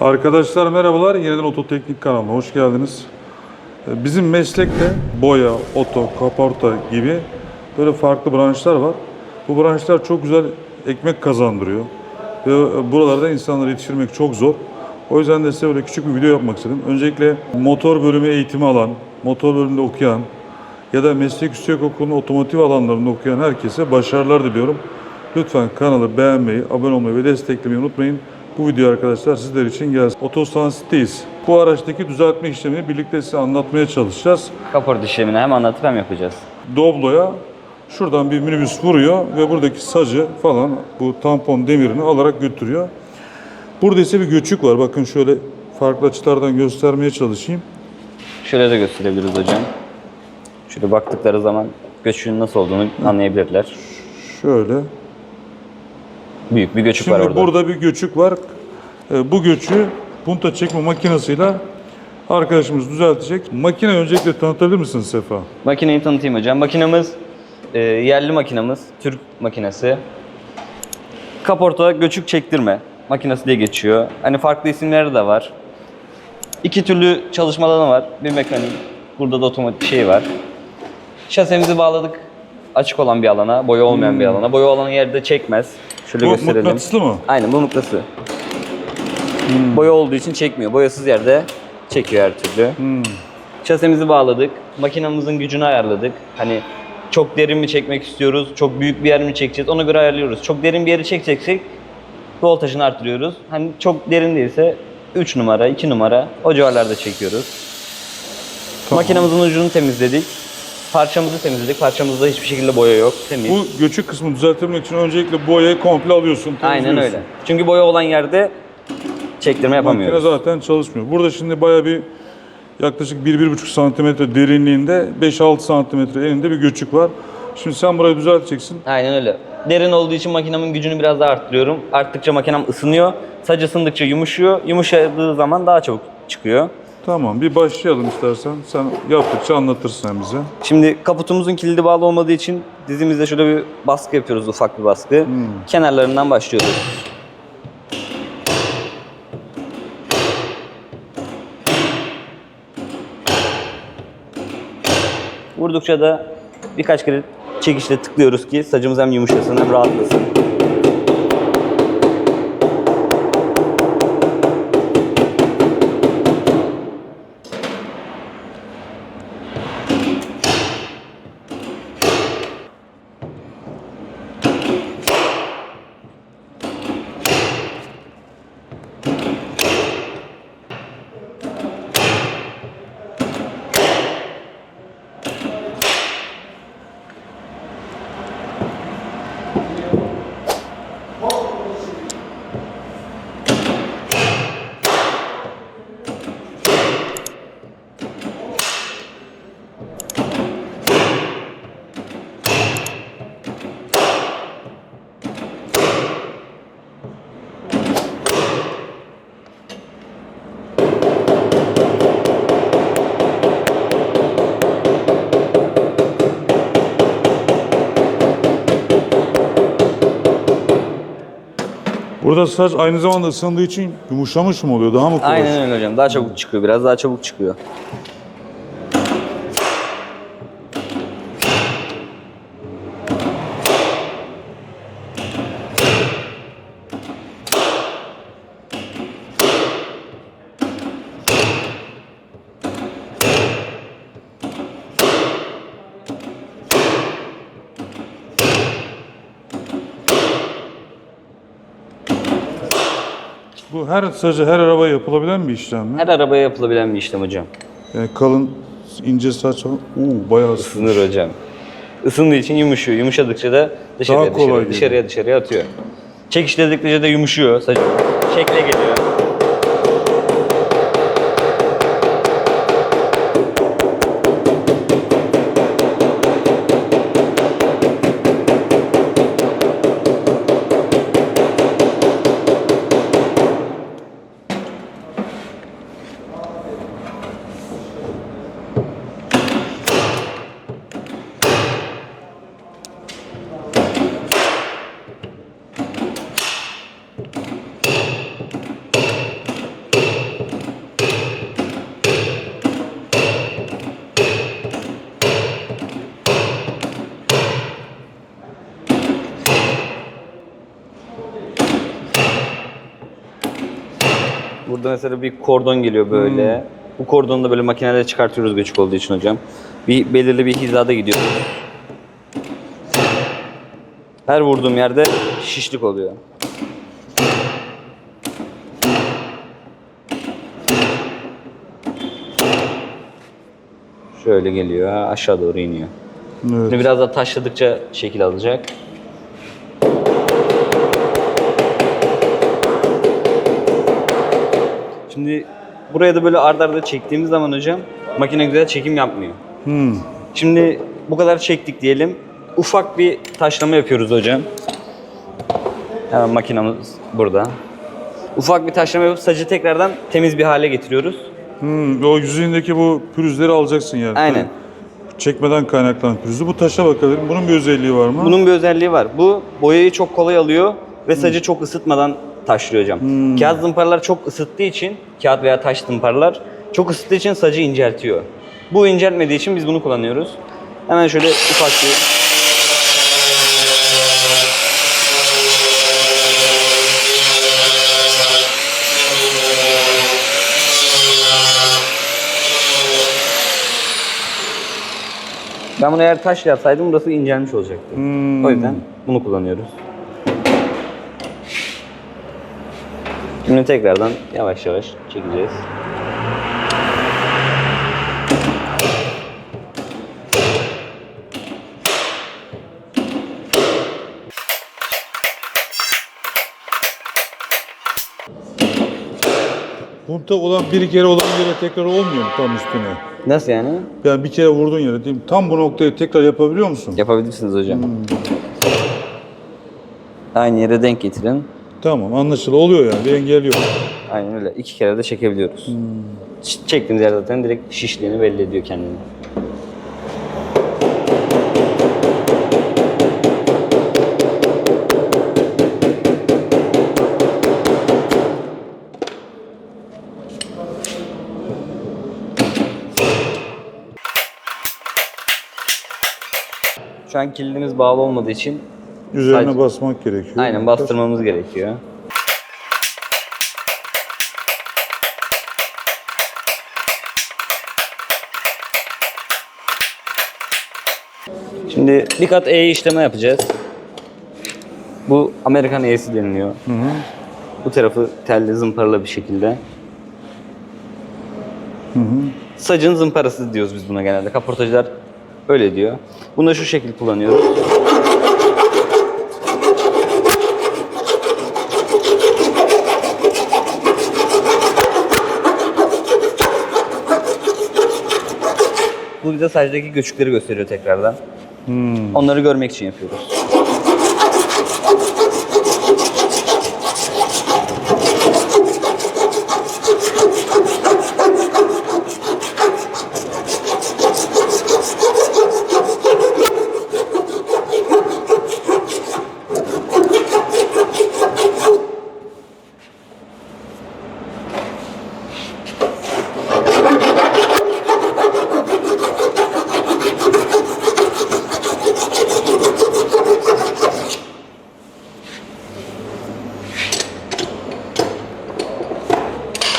Arkadaşlar merhabalar. Yeniden Ototeknik kanalına hoş geldiniz. Ee, Bizim meslekte boya, oto, kaporta gibi böyle farklı branşlar var. Bu branşlar çok güzel ekmek kazandırıyor. Ve buralarda insanları yetiştirmek çok zor. O yüzden de size böyle küçük bir video yapmak istedim. Öncelikle motor bölümü eğitimi alan, motor bölümünde okuyan ya da meslek yüksek okulunun otomotiv alanlarında okuyan herkese başarılar diliyorum. Lütfen kanalı beğenmeyi, abone olmayı ve desteklemeyi unutmayın. Bu video arkadaşlar sizler için gelsin. Otosansitteyiz. Bu araçtaki düzeltme işlemini birlikte size anlatmaya çalışacağız. Kaport işlemini hem anlatıp hem yapacağız. Doblo'ya şuradan bir minibüs vuruyor ve buradaki sacı falan bu tampon demirini alarak götürüyor. Burada ise bir göçük var. Bakın şöyle farklı açılardan göstermeye çalışayım. Şöyle de gösterebiliriz hocam. Şöyle baktıkları zaman göçün nasıl olduğunu anlayabilirler. Şöyle. Büyük bir göçük var Şimdi orada. burada bir göçük var. Ee, Bu göçü punta çekme makinesiyle arkadaşımız düzeltecek. Makine öncelikle tanıtabilir misin Sefa? Makineyi tanıtayım hocam. Makinamız e, yerli makinamız. Türk makinesi. Kaporta göçük çektirme makinesi diye geçiyor. Hani farklı isimleri de var. İki türlü çalışma alanı var. Bir mekanik. Burada da otomatik şey var. Şasemizi bağladık. Açık olan bir alana, boya olmayan bir alana. Boya olan yerde çekmez. Şöyle Bu gösterelim. mıknatıslı mı? Aynen bu mıknatısı. Boya olduğu için çekmiyor. Boyasız yerde çekiyor her türlü. Şasemizi bağladık. Makinamızın gücünü ayarladık. Hani çok derin mi çekmek istiyoruz, çok büyük bir yer mi çekeceğiz ona göre ayarlıyoruz. Çok derin bir yeri çekeceksek voltajını arttırıyoruz. Hani çok derin değilse 3 numara, 2 numara o civarlarda çekiyoruz. Tamam. Makinamızın ucunu temizledik. Parçamızı temizledik. Parçamızda hiçbir şekilde boya yok. Temiz. Bu göçük kısmını düzeltebilmek için öncelikle boyayı komple alıyorsun. Aynen öyle. Çünkü boya olan yerde çektirme yapamıyoruz. Makine zaten çalışmıyor. Burada şimdi bayağı bir yaklaşık 1-1,5 santimetre derinliğinde 5-6 santimetre eninde bir göçük var. Şimdi sen burayı düzelteceksin. Aynen öyle. Derin olduğu için makinemin gücünü biraz daha arttırıyorum. Arttıkça makinem ısınıyor. Saç ısındıkça yumuşuyor. Yumuşadığı zaman daha çabuk çıkıyor. Tamam bir başlayalım istersen. Sen yaptıkça anlatırsın hem bize. Şimdi kaputumuzun kilidi bağlı olmadığı için dizimizde şöyle bir baskı yapıyoruz, ufak bir baskı. Kenarlarından başlıyoruz. Vurdukça da birkaç kere çekişle tıklıyoruz ki sacımız hem yumuşasın hem rahatlasın. Burada saç aynı zamanda ısındığı için yumuşamış mı oluyor? Daha mı kolay? Aynen öyle hocam. Daha çabuk çıkıyor. Biraz daha çabuk çıkıyor. Bu her sacı her arabaya yapılabilen bir işlem mi? Her arabaya yapılabilen bir işlem hocam. Yani kalın ince saç falan. Oo bayağı ısınmış. Isınır hocam. Isındığı için yumuşuyor. Yumuşadıkça da dışarıya Daha kolay dışarıya, geliyor. dışarıya dışarıya atıyor. Çekişledikçe de yumuşuyor. Saç şekle geliyor. Burada mesela bir kordon geliyor böyle. Bu kordonu da böyle makineyle çıkartıyoruz göçük olduğu için hocam. Bir belirli bir hizada gidiyor. Her vurduğum yerde şişlik oluyor. Şöyle geliyor, aşağı doğru iniyor. Evet. Şimdi biraz daha taşladıkça şekil alacak. Şimdi buraya da böyle ardarda arda çektiğimiz zaman hocam makine güzel çekim yapmıyor. Hmm. Şimdi bu kadar çektik diyelim. Ufak bir taşlama yapıyoruz hocam. Hemen makinamız burada. Ufak bir taşlama yapıp sacı tekrardan temiz bir hale getiriyoruz. Hmm. O yüzeyindeki bu pürüzleri alacaksın yani. Aynen. Çekmeden kaynaklanan pürüzü. Bu taşa bakalım. Bunun bir özelliği var mı? Bunun bir özelliği var. Bu boyayı çok kolay alıyor ve sacı çok ısıtmadan taşlıyor hocam. Kağıt zımparalar çok ısıttığı için, kağıt veya taş zımparalar çok ısıttığı için sacı inceltiyor. Bu inceltmediği için biz bunu kullanıyoruz. Hemen şöyle ufak bir Ben bunu eğer taş yapsaydım burası incelmiş olacaktı. Hmm. O yüzden bunu kullanıyoruz. Şimdi tekrardan yavaş yavaş çekeceğiz. Bunda olan bir kere olan yere tekrar olmuyor mu tam üstüne? Nasıl yani? Yani bir kere vurdun yere değil mi? Tam bu noktayı tekrar yapabiliyor musun? Yapabilirsiniz hocam. Aynı yere denk getirin. Tamam anlaşıldı. Oluyor yani. Bir engel yok. Aynen öyle. İki kere de çekebiliyoruz. Ç- Çektiğimiz yer zaten direkt şişliğini belli ediyor kendini. Şu an kilidimiz bağlı olmadığı için Üzerine Sadece- basmak gerekiyor. aynen bastırmamız gerekiyor. Şimdi bir kat E işleme yapacağız. Bu Amerikan E'si deniliyor. Bu tarafı telli zımparalı bir şekilde. Sacın zımparası diyoruz biz buna genelde. Kaportacılar öyle diyor. Bunu da şu şekil kullanıyoruz. Bu bize saçtaki göçükleri gösteriyor tekrardan. Onları görmek için yapıyoruz.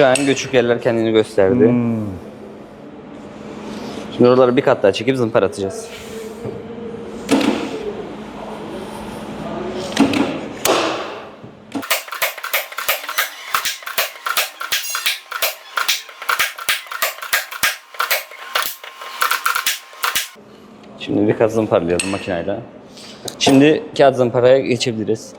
Şu an göçük yerler kendini gösterdi. Şimdi oraları bir kat daha çekip zımpara atacağız. Şimdi bir kat zımparalayalım makineyle. Şimdi kağıt zımparaya geçebiliriz.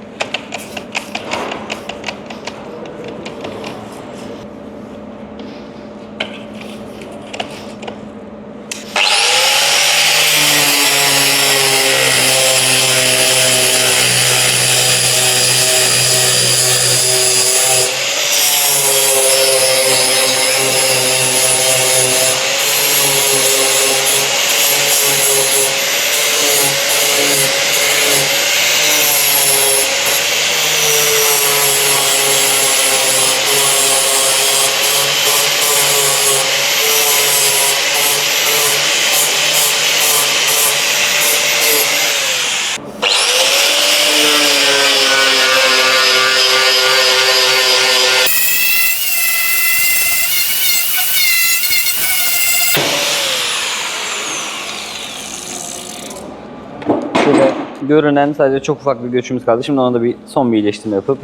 Görünen sadece çok ufak bir göçümüz kaldı. Şimdi ona da bir son bir iyileştirme yapıp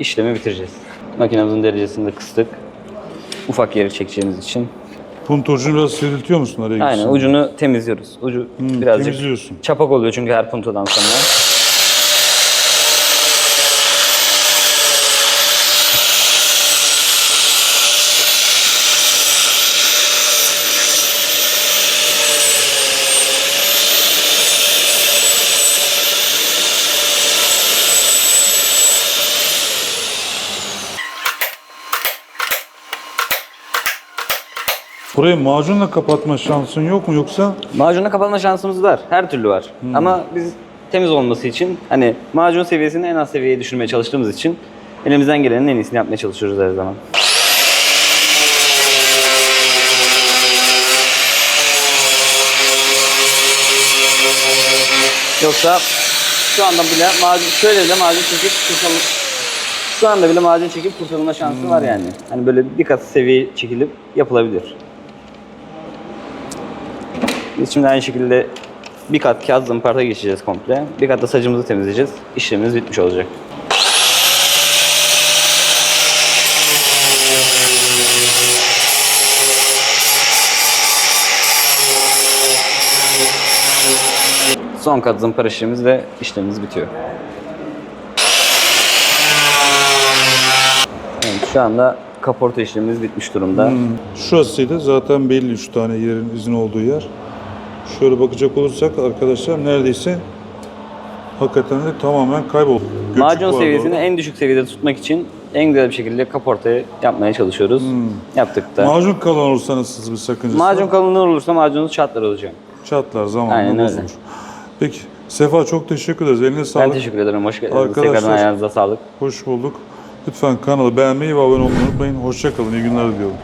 işlemi bitireceğiz. Makinemizin derecesini de kıstık. Ufak yeri çekeceğimiz için. Puntocuğunu biraz sivriltiyor musun araya Aynen gitsin? ucunu temizliyoruz. Ucu birazcık temizliyorsun. çapak oluyor çünkü her puntodan sonra. Burayı macunla kapatma şansın yok mu yoksa? Macunla kapatma şansımız var. Her türlü var. Ama biz temiz olması için hani macun seviyesini en az seviyeye düşürmeye çalıştığımız için elimizden gelenin en iyisini yapmaya çalışıyoruz her zaman. Yoksa şu anda bile macun şöyle de macun çekip kurtarılma şu anda bile macun çekip kurtarılma şansı var yani. Hani böyle bir kat seviye çekilip yapılabilir. Biz şimdi aynı şekilde bir kat kağıt zımparta geçeceğiz komple. Bir kat da sacımızı temizleyeceğiz. İşlemimiz bitmiş olacak. Son kat zımpara işlemimiz ve işlemimiz bitiyor. Evet, şu anda kaporta işlemimiz bitmiş durumda. Şurasıydı zaten belli 3 tane yerin izin olduğu yer. Şöyle bakacak olursak arkadaşlar neredeyse hakikaten de tamamen kayboldu. Göçük Macun vardı seviyesini orada. en düşük seviyede tutmak için en güzel bir şekilde kaportayı yapmaya çalışıyoruz. Yaptık da. Macun kalan olursa nasıl bir sakıncası? Macun kalınlığı olursa macununuz çatlar olacak. çatlar zamanla Aynen öyle. bozulur. Peki Sefa çok teşekkür ederiz. Eline Ben sağlık. teşekkür ederim. Hoş geldiniz. Arkadaşlar- Tekrardan ayağınıza sağlık. Hoş bulduk. Lütfen kanalı beğenmeyi ve abone olmayı unutmayın. Hoşça kalın. İyi günler diliyorum.